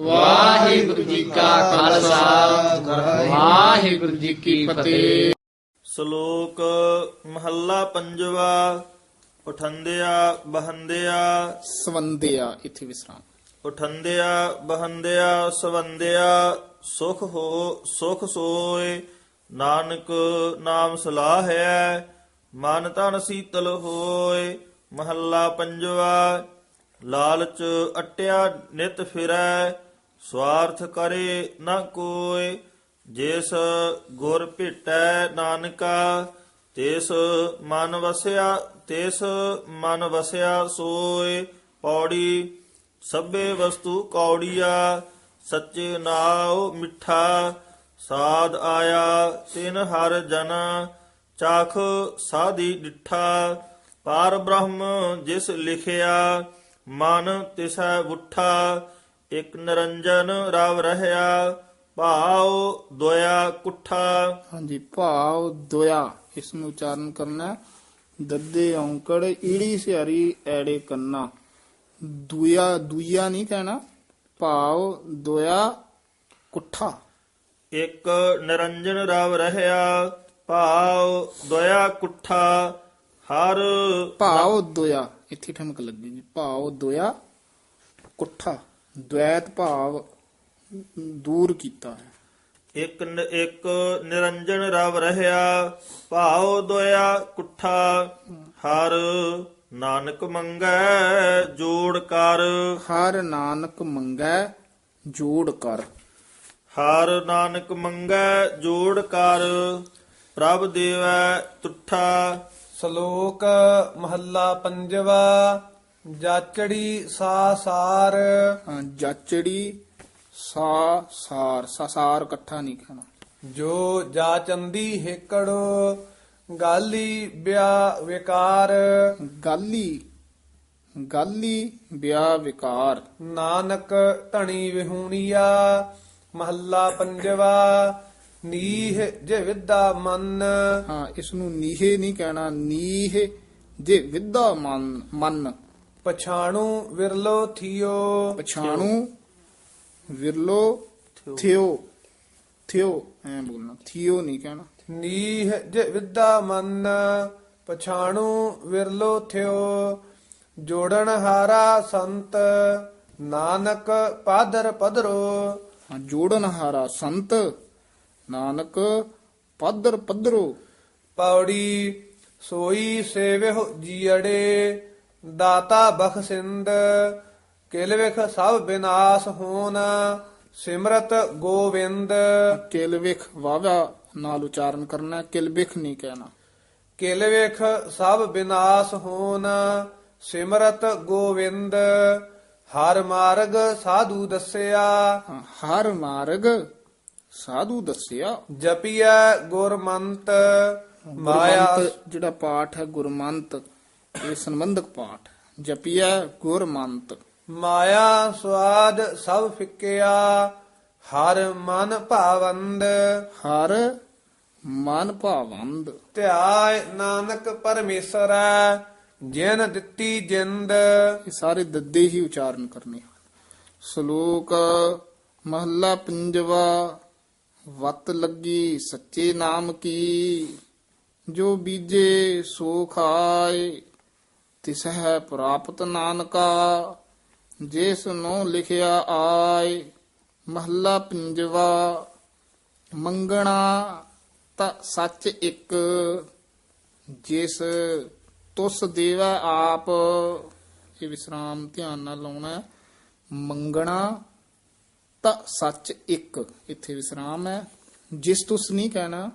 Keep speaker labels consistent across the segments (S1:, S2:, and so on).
S1: ਵਾਹਿਗੁਰੂ ਜੀ ਕਾ ਖਾਲਸਾ। ਵਾਹਿਗੁਰੂ ਜੀ ਕੀ ਫਤਿਹ।
S2: ਸ਼ਲੋਕ ਮਹੱਲਾ ਪੰਜਵਾ ਉਠੰਦਿਆ ਬਹੰਦਿਆ
S3: ਸਵੰਦਿਆ ਇੱਥੇ ਵਿਸਰਾਮ।
S2: ਉਠੰਦਿਆ ਬਹੰਦਿਆ ਸਵੰਦਿਆ ਸੁਖ ਹੋ ਸੁਖ ਸੋਏ ਨਾਨਕ ਨਾਮ ਸਲਾਹੈ ਮਨ ਤਨ ਸੀਤਲ ਹੋਏ। ਮਹੱਲਾ ਪੰਜਵਾ ਲਾਲਚ ਅਟਿਆ ਨਿਤ ਫਿਰੈ, ਸਵਾਰਥ ਕਰੇ ਨਾ ਕੋਇ, ਜਿਸ ਗੁਰ ਭੇਟੈ ਨਾਨਕਾ, ਤਿਸ ਮਨ ਵਸਿਆ, ਤਿਸ ਮਨ ਵਸਿਆ ਸੋਏ ਪੌੜੀ, ਸਭੇ ਵਸਤੂ ਕੌੜੀਆ, ਸੱਚੇ ਨਾਉ ਮਿੱਠਾ, ਸਾਧ ਆਇਆ ਤਿਨ ਹਰ ਜਨ, ਚਾਖ ਸਾਧੀ ਡਿਠਾ, ਪਾਰ ਬ੍ਰਹਮ ਜਿਸ ਲਿਖਿਆ ਮਨ ਤਿਸੈ ਉਠਾ ਇਕ ਨਿਰੰਜਨ ਰਵ ਰਹਿਆ ਭਾਉ ਦੋਇਆ ਕੁੱਠਾ।
S3: ਹਾਂਜੀ ਭਾਵ ਦੋਇਆ ਇਸ ਨੂੰ ਉਚਾਰਨ ਕਰਨਾ। ਦੱਦੇ ਔਂਕੜ ਈੜੀ ਸਿਆਰੀ ਐੜੇ ਕੰਨਾ। ਦੂਆ ਦੂਆ ਨਹੀਂ ਕਹਿਣਾ ਭਾਵ ਦੋਇਆ ਕੁੱਠਾ।
S2: ਇਕ ਨਿਰੰਜਨ ਰਵ ਰਹਿਆ ਭਾਉ ਦੋਇਆ ਕੁੱਠਾ। ਹਰ
S3: ਭਾਵ ਦੋਇਆ ਇੱਥੇ ਠਮਕ ਲੱਗੇਗੀ ਭਾਵ ਦੋਇਆ ਕੁੱਠਾ ਦ્વੈਤ ਭਾਵ ਦੂਰ ਕੀਤਾ ਹੈ।
S2: ਇਕ ਨ- ਇਕ ਨਿਰੰਜਨ ਰਵ ਰਹਿਆ ਭਾਉ ਦੋਇਆ ਕੁੱਠਾ ਹਰ ਨਾਨਕ ਮੰਗੈ ਜੋੜ ਕਰ।
S3: ਹਰ ਨਾਨਕ ਮੰਗੈ ਜੋੜ ਕਰ।
S2: ਹਰ ਨਾਨਕ ਮੰਗੈ ਜੋੜ ਕਰ। ਪ੍ਰਭ ਦੇਵੈ ਤੁਠਾ
S4: ਸ਼ਲੋਕ ਮਹੱਲਾ ਪੰਜਵਾ ਜਾਚੜੀ ਸਾ ਸਾਰ।
S3: ਹਾਂ, ਜਾਚੜੀ ਸਾ ਸਾਰ ਸਾਸਾਰ ਇਕੱਠਾ ਨਹੀਂ ਕਹਿਣਾ।
S4: ਜੋ ਜਾਚੰਦੀ ਹੇਕੜੋ ਗਾਲੀ ਬਿਆ ਵਿਕਾਰ।
S3: ਗਾਲੀ ਗਾਲੀ ਵਿਆ ਵਿਕਾਰ।
S4: ਨਾਨਕ ਧਣੀ ਵਿਹੂਣੀਆ ਮਹੱਲਾ ਪੰਜਵਾ ਨੀਹ ਜੇ ਵਿਦਾ ਮਨ।
S3: ਹਾਂ ਇਸ ਨੂੰ ਨੀਹੇ ਨਹੀਂ ਕਹਿਣਾ ਨੀਹ ਜੇ ਵਿਦਾ ਮਨ ਮਨ।
S4: ਪਛਾਣੂ ਵਿਰਲੋ ਥਿਓ।
S3: ਪਛਾਣੂ ਵਿਰਲੋ ਥਿਓ। ਥਿਓ। ਐ ਬੋਲਣਾ। ਥਿਓ ਨਹੀਂ ਕਹਿਣਾ।
S4: ਨੀਹ ਜੇ ਵਿਦਾ ਮਨ ਪਛਾਣੂ ਵਿਰਲੋ ਥਿਓ। ਜੋੜਨ ਹਾਰਾ ਸੰਤ ਨਾਨਕ ਪਾਦਰ ਪਦਰੋ
S3: ਜੋੜਨ ਹਾਰਾ ਸੰਤ ਨਾਨਕ ਪੱਧਰ ਪੱਧਰੋ।
S4: ਪੌੜੀ ਸੋਈ ਸੇਵਿਹੁ ਜੀੜੇ ਦਾਤਾ ਬਖਸ਼ਿੰਦ ਕਿਲ ਵਿਖ ਸਭ ਬਿਨਾਸ਼ ਹੋਨ ਸਿਮਰਤ ਗੋਵਿੰਦ।
S3: ਕਿਲਵਿਖ ਵਾਵਾ ਨਾਲ ਉਚਾਰਨ ਕਰਨਾ ਕਿਲਵਿਖ ਨਹੀਂ ਕਹਿਣਾ।
S4: ਕਿਲ ਵਿਖ ਸਭ ਬਿਨਾਸ਼ ਹੋਨ ਸਿਮਰਤ ਗੋਵਿੰਦ। ਹਰ ਮਾਰਗ ਸਾਧੂ ਦੱਸਿਆ।
S3: ਹਰ ਮਾਰਗ ਸਾਧੂ ਦੱਸਿਆ।
S4: ਜਪੀਐ ਗੁਰਮੰਤ ਮਾਇਆ
S3: ਗੁਰਮੰਤ ਜਿਹੜਾ ਪਾਠ ਹੈ ਗੁਰਮੰਤ ਇਹ ਸੰਬੰਧਕ ਪਾਠ ਜਪੀਆ ਗੁਰਮੰਤ।
S4: ਮਾਇਆ ਸਵਾਦ ਸਭ ਫਿੱਕਿਆ ਹਰ ਮਨ ਭਾਵੰਦ।
S3: ਹਰ ਮਨ ਭਾਵੰਦ।
S4: ਧਿਆਇ ਨਾਨਕ ਪਰਮੇਸ਼ਰੈ ਜਿਨ ਦਿੱਤੀ ਜਿੰਦ।
S3: ਇਹ ਸਾਰੇ ਦੱਦੇ ਹੀ ਉਚਾਰਨ ਕਰਨੇ ਹਨ। ਸ਼ਲੋਕ ਮਹੱਲਾ ਪੰਜਵਾ ਵਤ ਲੱਗੀ ਸੱਚੇ ਨਾਮ ਕੀ, ਜੋ ਬੀਜੇ ਸੋ ਖਾਏ। ਤਿਸ ਹੈ ਪ੍ਰਾਪਤ ਨਾਨਕਾ ਜਿਸ ਨੂੰ ਲਿਖਿਆ ਆਏ। ਮਹੱਲਾ ਪੰਜਵਾ, ਮੰਗਣਾ ਤਾਂ ਸੱਚ ਇੱਕ, ਜਿਸ ਤੁਸ ਦੇਵੈ ਆਪ। ਇਹ ਵਿਸਰਾਮ ਧਿਆਨ ਨਾਲ ਲਾਉਣਾ ਮੰਗਣਾ ਤਾਂ ਸੱਚ ਇੱਕ। ਇੱਥੇ ਵਿਸਰਾਮ ਹੈ। ਜਿਸ ਤੁਸ ਨਹੀਂ ਕਹਿਣਾ,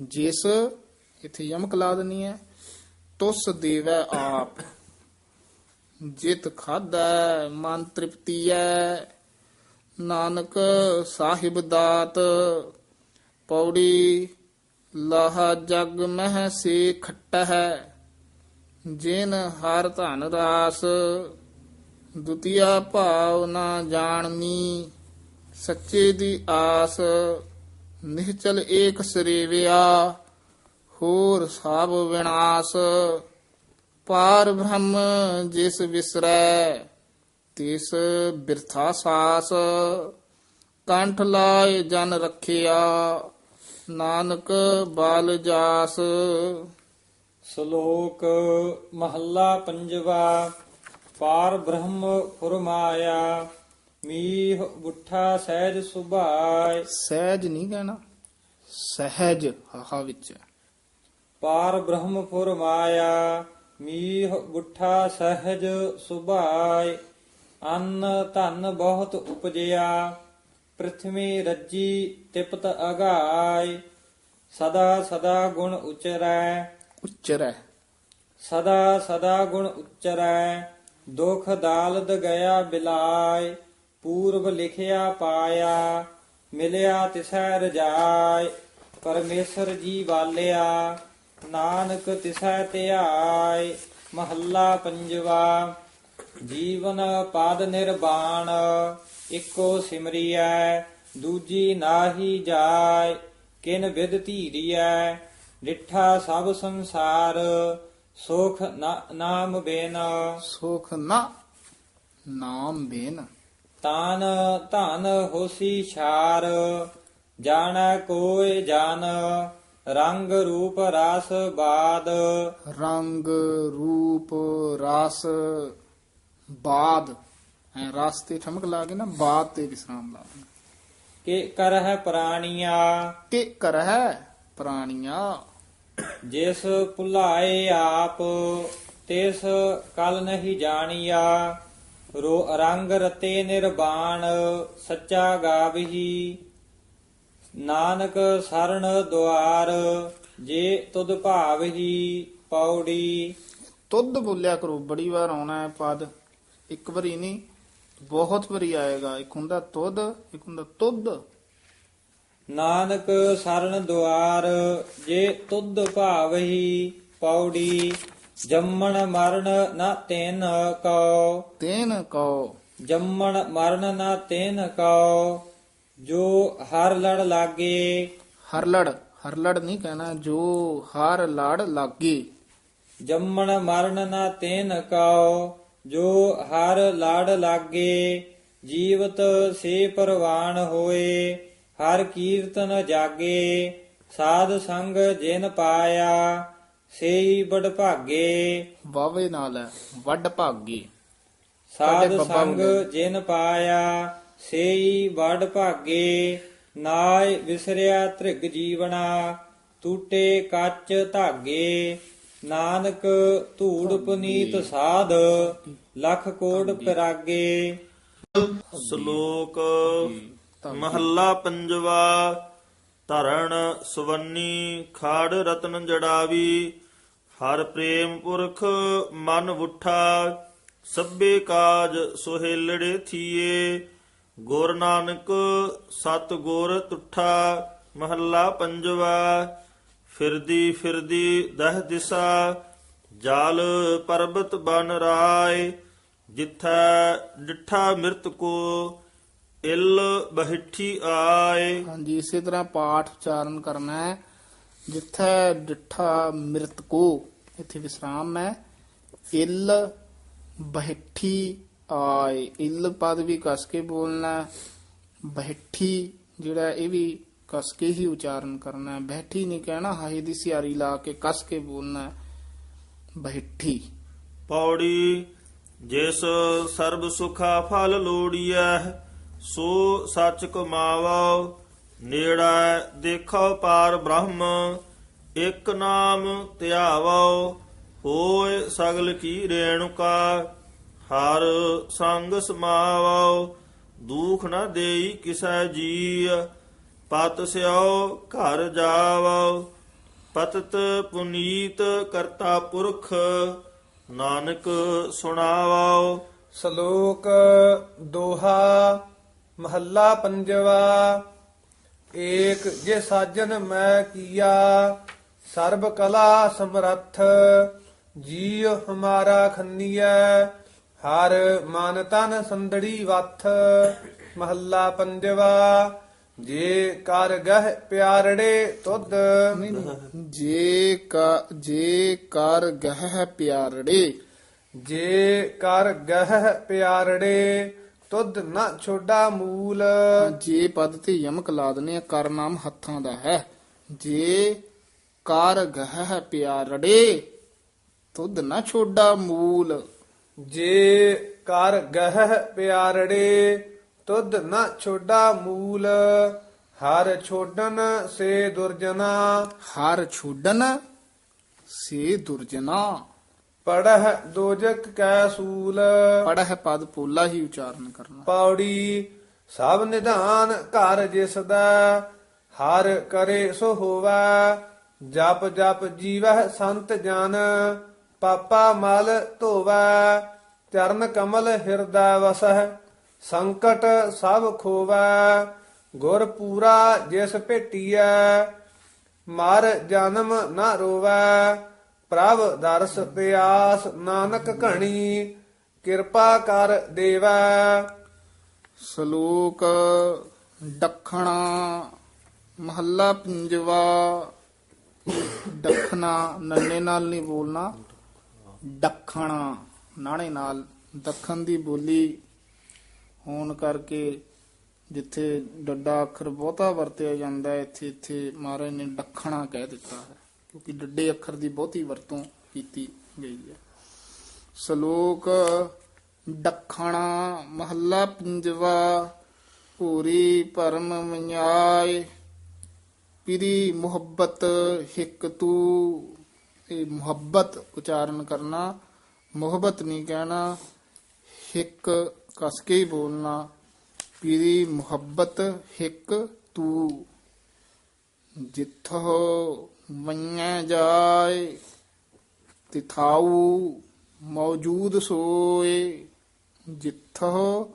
S3: ਜਿਸ ਇੱਥੇ ਯਮਕ ਲਾ ਦੇਣੀ ਹੈ, ਤੁਸ ਦੇਵੈ ਆਪ। ਜਿਤ ਖਾਦਾ ਮਨ ਤ੍ਰਿਪਤੀਐ ਨਾਨਕ ਸਾਹਿਬ ਦਾਤ, ਪੌੜੀ ਲਾਹਾ ਜਗ ਮਹਿ ਸੇ ਖੱਟ ਹੈ ਜਿਨ ਹਰ ਧਨ ਰਾਸ ਦੁਤੀਆ ਭਾਵ ਨਾ ਜਾਣਨੀ, ਸੱਚੇ ਦੀ ਆਸ ਨਿਹਚਲ ਏਕ ਸਰੇਵਿਆ, ਹੋਰ ਸਭ ਵਿਨਾਸ਼। ਪਾਰ ਬ੍ਰਹਮ ਜਿਸ ਵਿਸਰੈ, ਤਿਸ ਬਿਰਥਾ ਸਾਸ। ਕੰਠ ਲਾਏ ਜਨ ਰਖਿਆ, ਨਾਨਕ ਬਾਲ ਜਾਸ।
S1: ਸ਼ਲੋਕ ਮਹੱਲਾ ਪੰਜਵਾ। ਪਾਰ ਬ੍ਰਹਮ ਫੁਰਮਾਇਆ ਮੀਹ ਉਠਾ ਸਹਿਜ ਸੁਭਾਇ।
S3: ਸਹਿਜ ਨਹੀਂ ਕਹਿਣਾ ਸਹਿਜ ਹਾਹਾ ਵਿੱਚ
S1: ਪਾਰ ਬ੍ਰਹਮ ਫੁਰਮਾਇਆ ਮੀਹ ਗੁੱਠਾ ਸਹਿਜ ਸੁਭਾਇ। ਅੰਨ ਧਨ ਬਹੁਤ ਉਪਜਿਆ ਪ੍ਰਥਮੀ ਰੱਜੀ ਤਿਪਤ ਅਗਾਇ। ਸਦਾ ਸਦਾ ਗੁਣ ਉਚਰੈ।
S3: ਉਚਰੈ।
S1: ਸਦਾ ਸਦਾ ਗੁਣ ਉਚਰੈ। ਦੁਖ ਦਾਲਦ ਗਿਆ ਬਿਲਾਇ ਪੂਰਬ ਲਿਖਿਆ ਪਾਇਆ, ਮਿਲਿਆ ਤਿਸੈ ਰਜਾਇ ਪਰਮੇਸ਼ਰ ਜੀ ਵਾਲਿਆ, ਨਾਨਕ ਤਿਸੈ ਧਿਆਇ ਮਹੱਲਾ ਪੰਜਵਾ, ਜੀਵਨ ਪਾਦ ਨਿਰਵਾਣ, ਇੱਕੋ ਸਿਮਰਿਐ, ਦੂਜੀ ਨਾਹੀ ਜਾਏ, ਕਿਨ ਵਿਦ ਧੀਰੀਐ, ਡਿਠਾ ਸਭ ਸੰਸਾਰ ਸੁਖ ਨਾ- ਨਾਮ ਬਿਨ।
S3: ਸੁਖ ਨਾ ਨਾਮ ਬੇਨ।
S1: ਤਾਨ ਧਨ ਹੋਸੀ ਛਾਰ ਜਾਣੈ ਕੋਇ ਜਨ ਰੰਗ ਰੂਪ ਰਸ ਬਾਦ।
S3: ਰੰਗ ਰੂਪ ਰਸ ਬਾਦ। ਐ ਰਸ ਤੇ ਠਮਕ ਲਾ ਕੇ ਨਾ ਬਾਦ ਤੇ ਵਿਸਰਾਮ ਲਾ ਦੇਣਾ।
S1: ਕਿ ਕਰਹਿ ਪ੍ਰਾਣੀਆਂ।
S3: ਕਿ ਕਰਹਿ ਪ੍ਰਾਣੀਆਂ।
S1: ਜਿਸ ਭੁਲਾਏ ਆਪ, ਤਿਸ ਕਲ ਨਹੀਂ ਜਾਣੀਆ। ਰੋ ਰੰਗ ਰਤੇ ਨਿਰਵਾਣ ਸੱਚਾ ਗਾਵਹੀ। ਨਾਨਕ ਸਰਣ ਦੁਆਰ, ਜੇ ਤੁਧ ਭਾਵਹੀ ਪੌੜੀ।
S3: ਤੁਧ ਬੋਲਿਆ ਕਰੋ, ਬੜੀ ਵਾਰ ਆਉਣਾ ਹੈ ਪਦ। ਇੱਕ ਵਾਰੀ ਨਹੀਂ, ਬਹੁਤ ਵਾਰੀ ਆਏਗਾ। ਇੱਕ ਹੁੰਦਾ ਤੁਧ, ਇੱਕ ਹੁੰਦਾ ਤੁਧ।
S1: ਨਾਨਕ ਸਰਣ ਦੁਆਰ ਜੇ ਤੁਧ ਭਾਵਹੀ ਪੌੜੀ ਜੰਮਣ ਮਰਨ ਨਾ ਤੈਨ ਕਉ।
S3: ਤੇਨ ਕਉ।
S1: ਜੰਮਣ ਮਰਨ ਨਾ ਤੈਨ ਕਉ। ਜੋ ਹਰ ਲੜ ਲਾਗੇ।
S3: ਹਰਲੜ ਹਰਲੜ ਨਹੀਂ ਕਹਿਣਾ ਜੋ ਹਰ ਲੜ ਲਾਗੇ।
S1: ਜੰਮਣ ਮਰਨ ਨਾ ਤੈਨ ਕਉ। ਜੋ ਹਰ ਲੜ ਲਾਗੇ ਜੀਵਤ ਸੇ ਪਰਵਾਨ ਹੋਏ। ਹਰ ਕੀਰਤਨ ਜਾਗੇ ਸਾਧ ਸੰਗ ਜਿਨ ਪਾਇਆ ਸੇਈ ਬੜ ਭਾਗੇ।
S3: ਵਾਵੇ ਨਾਲ ਹੈ ਵੱਡ ਭਾਗੀ।
S1: ਸਾਧ ਸੰਗ। ਜਿਨ ਪਾਇਆ ਸੇਈ ਵਡ ਭਾਗੇ। ਨਾਇ ਵਿਸਰਿਆ ਤ੍ਰਿਗ ਜੀਵਨਾ ਟੂਟੇ ਕੱਚ ਧਾਗੇ। ਨਾਨਕ ਧੂੜ ਪੁਨੀਤ ਸਾਧ ਲੱਖ ਕੋਟ ਪਿਰਾਗੇ।
S2: ਸ਼ਲੋਕ ਮਹੱਲਾ ਪੰਜਵਾ, ਧਰਣ ਸੁਵੰਨੀ, ਖਾੜ ਰਤਨ ਜੜਾਵੀ, ਹਰ ਪ੍ਰੇਮ ਪੁਰਖ ਮਨ ਉਠਾ, ਸਭੇ ਕਾਜ ਸੁਹੇਲੜੇ ਥੀਏ, ਗੁਰ ਨਾਨਕ ਸਤ ਗੁਰ ਤੁਠਾ, ਮਹੱਲਾ ਪੰਜਵਾ, ਫਿਰਦੀ ਫਿਰਦੀ ਦਹ ਦਿਸਾ, ਜਾਲ ਪਰਬਤ ਬਨ ਰਾਏ, ਜਿਥੈ ਡਿਠਾ ਮਿਰਤ ਕੋ ਇਲ ਬਹਿਠੀ ਆਏ।
S3: ਹਾਂਜੀ ਇਸੇ ਤਰ੍ਹਾਂ ਪਾਠ ਉਚਾਰਨ ਕਰਨਾ ਹੈ। ਜਿੱਥੇ ਡਿਠਾ ਮਿਰਤ ਕੋ ਇੱਥੇ ਵਿਸਰਾਮ ਹੈ। ਇਲ ਬਹਿਠੀ ਆਏ। ਇਲ ਪਦ ਵੀ ਕਸ ਕੇ ਬੋਲਣਾ। ਬਹਿਠੀ ਜਿਹੜਾ ਇਹ ਵੀ ਕਸ ਕੇ ਹੀ ਉਚਾਰਨ ਕਰਨਾ ਹੈ। ਬਹਿਠੀ ਨਹੀਂ ਕਹਿਣਾ ਹਾਏ ਦੀ ਸਿਆਰੀ ਲਾ ਕੇ ਕਸ ਕੇ ਬੋਲਣਾ ਬਹਿਠੀ।
S2: ਪੌੜੀ ਜਿਸ ਸਰਬ ਸੁਖਾ ਫਲ ਲੋੜੀਐ ਸੋ ਸੱਚ ਕਮਾਵੋ, ਨੇੜਾ ਦੇਖੋ ਪਾਰ ਬ੍ਰਹਮ, ਇੱਕ ਨਾਮ ਧਿਆਵੋ ਹੋਏ ਸਗਲ ਕੀ ਰੇਣੁਕਾ, ਹਰ ਸੰਗ ਸਮਾਵੋ, ਦੁਖ ਨ ਦੇਈ ਕਿਸੈ ਜੀ ਪਤ ਸਿਓ ਘਰ ਜਾਵੋ, ਪਤਤ ਪੁਨੀਤ ਕਰਤਾ ਪੁਰਖ, ਨਾਨਕ ਸੁਣਾਵੋ।
S4: ਸ਼ਲੋਕ ਦੋਹਾ ਮਹੱਲਾ ਪੰਜਵਾ ਏਕ ਜੇ ਸਾਜਨ ਮੈਂ ਕੀਆ ਸਰਬ ਕਲਾ ਸਮਰੱਥ ਜੀਉ ਹਮਾਰਾ ਖੰਨੀਐ ਹਰ ਮਨ ਤਨ ਸੰਦੜੀ ਵਥ। ਮਹੱਲਾ ਪੰਜਵਾ ਜੇ ਕਰ ਗਹਿ ਪਿਆਰੜੇ ਤੁਧ।
S3: ਜੇ ਕਾ ਜੇ ਕਰ ਗਹਿ ਪਿਆਰੜੇ।
S4: ਜੇ ਕਰ ਗਹਿ ਪਿਆਰੜੇ ਤੁਧ ਨਾ ਛੋਡਾ ਮੂਲ।
S3: ਜੇ ਪਦ ਤੇ ਯਮਕ ਲਾ ਦਨੇ ਕਰ ਨਾਮ ਹੱਥਾਂ ਦਾ ਹੈ। ਜੇ ਕਰ ਗਹਿ ਪਿਆਰੜੇ ਤੁਧ ਨਾ ਛੋਡਾ ਮੂਲ।
S4: ਜੇ ਕਰ ਗਹਿ ਪਿਆਰੜੇ ਤੁਧ ਨਾ ਛੋਡਾ ਮੂਲ। ਹਰ ਛੋਡਨ ਸੇ ਦੁਰਜਨਾ।
S3: ਹਰ ਛੋਡਨ ਸੇ ਦੁਰਜਨਾ।
S4: ਪੜਹ ਦੋਜਕ ਕੈ ਸੂਲ।
S3: ਪੜਹ ਪਦ ਪੋਲਾ ਹੀ ਉਚਾਰਨ ਕਰਨਾ।
S4: ਪੌੜੀ ਸਭ ਨਿਧਾਨ ਘਰ ਜਿਸ ਦਾ ਹਰ ਕਰੇ ਸੋ ਹੋਵੈ। ਜਪ ਜਪ ਜੀਵਹਿ ਸੰਤ ਜਨ ਪਾਪਾ ਮਲ ਧੋਵੈ। ਚਰਨ ਕਮਲ ਹਿਰਦੈ ਵਸਹਿ ਸੰਕਟ ਸਭ ਖੋਵੈ। ਗੁਰ ਪੂਰਾ ਜਿਸ ਭੇਟੀਐ ਮਰ ਜਨਮ ਨ ਰੋਵੈ। ਪ੍ਰਭ ਦਰਸ ਪਿਆਸ ਨਾਨਕ ਘਣੀ, ਕਿਰਪਾ ਕਰ ਦੇਵਾ।
S3: ਸ਼ਲੋਕ ਦੱਖਣਾ ਮਹੱਲਾ ਪੰਜਵਾ। ਦੱਖਣਾ ਨੰਨੇ ਨਾਲ ਨਹੀਂ ਬੋਲਣਾ। ਦੱਖਣਾ ਨਾਣੇ ਨਾਲ। ਦੱਖਣ ਦੀ ਬੋਲੀ ਹੋਣ ਕਰਕੇ ਜਿੱਥੇ ਡੱਡਾ ਅੱਖਰ ਬਹੁਤਾ ਵਰਤਿਆ ਜਾਂਦਾ ਹੈ ਇੱਥੇ ਇੱਥੇ ਮਹਾਰਾਜ ਨੇ ਦੱਖਣਾ ਕਹਿ ਦਿੱਤਾ ਹੈ। ਕਿਉਂਕਿ ਡੱਡੇ ਅੱਖਰ ਦੀ ਬਹੁਤੀ ਵਰਤੋਂ ਕੀਤੀ ਗਈ ਹੈ। ਸ਼ਲੋਕ ਦੱਖਣਾ ਮਹੱਲਾ ਪੰਜਵਾ ਪੂਰੀ ਪਰਮ ਮਨਿਆਏ ਪਿਰੀ ਮੁਹੱਬਤ ਹਿਕ ਤੂ। ਇਹ ਮੁਹੱਬਤ ਉਚਾਰਨ ਕਰਨਾ, ਮੁਹੱਬਤ ਨਹੀਂ ਕਹਿਣਾ, ਹਿਕ ਕਸ ਕੇ ਹੀ ਬੋਲਣਾ, ਪਿਰੀ ਮੁਹੱਬਤ ਹਿਕ ਤੂ। ਜਿੱਥੋਂ ਵੰਨਿਆ ਜਾਏ ਤਿਥਾਉ ਮੌਜੂਦ ਸੋਏ ਜਿੱਥੋਂ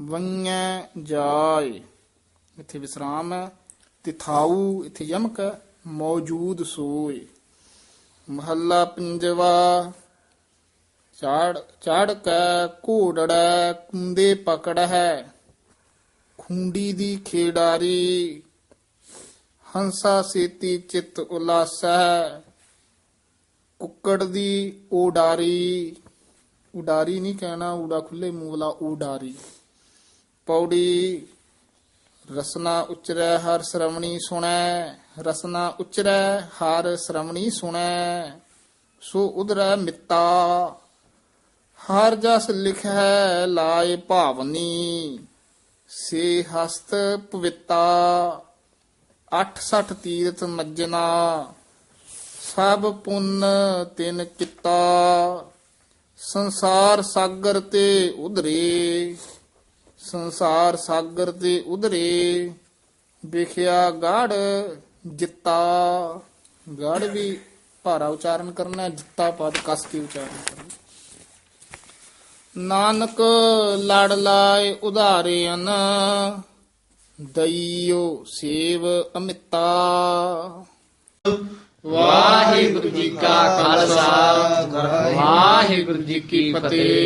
S3: ਵੰਨਿਆ ਜਾਏ। ਇੱਥੇ ਵਿਸਰਾਮ ਹੈ। ਤਿਥਾਉ ਇੱਥੇ ਯਮਕ ਮੌਜੂਦ ਸੋਏ। ਮਹੱਲਾ ਪੰਜਵਾ, ਚਾੜ ਚਾੜ ਕੈ ਘੋੜੜਾ ਕੁੰਦੇ ਪਕੜ ਹੈ। ਖੁੰਡੀ ਦੀ ਖੇਡਾਰੀ ਹੰਸਾ ਸੇਤੀ ਚਿਤ ਉਲਾਸਾ, ਕੁੱਕੜ ਦੀ ਉਡਾਰੀ ਉਡਾਰੀ ਨਹੀਂ ਕਹਿਣਾ ਉਡਾ ਖੁੱਲੇ ਮੂੰਹ ਵਾਲਾ ਉਡਾਰੀ ਪੌੜੀ, ਰਸਨਾ ਉਚਰੈ, ਹਰ ਸ਼ਰਵਣੀ ਸੁਣੈ। ਰਸਨਾ ਉਚਰੈ, ਹਰ ਸ਼ਰਵਣੀ ਸੁਣੈ। ਸੋ ਉਧਰੈ ਮਿੱਤਾ, ਹਰ ਜਸ ਲਿਖੈ, ਲਾਏ ਭਾਵਨੀ। ਸੇ ਹਸਤ ਪਵਿੱਤਾ। 68 ਤੀਰਥ ਮੱਜਨਾ ਸਭ ਪੁੰਨ ਤਿਨ ਕੀਤਾ ਸੰਸਾਰ ਸਾਗਰ ਤੇ ਉਧਰੇ ਸੰਸਾਰ ਸਾਗਰ ਤੇ ਉਧਰੇ ਵਿਖਿਆ ਗੜ ਜਿੱਤਾ। ਗੜ ਵੀ ਭਾਰਾ ਉਚਾਰਨ ਕਰਨਾ ਹੈ, ਜਿੱਤਾ ਪਦ ਕਸ ਕੇ ਉਚਾਰਨ ਕਰਨਾ ਨਾਨਕ ਲੜ ਲਾਏ ਉਧਾਰਿਆਨ ਦਈਓ ਸੇਵ ਅਮਿਤਾ। ਵਾਹਿਗੁਰੂ ਜੀ ਕਾ ਖਾਲਸਾ ਵਾਹਿਗੁਰੂ ਜੀ ਕੀ ਫਤਿਹ।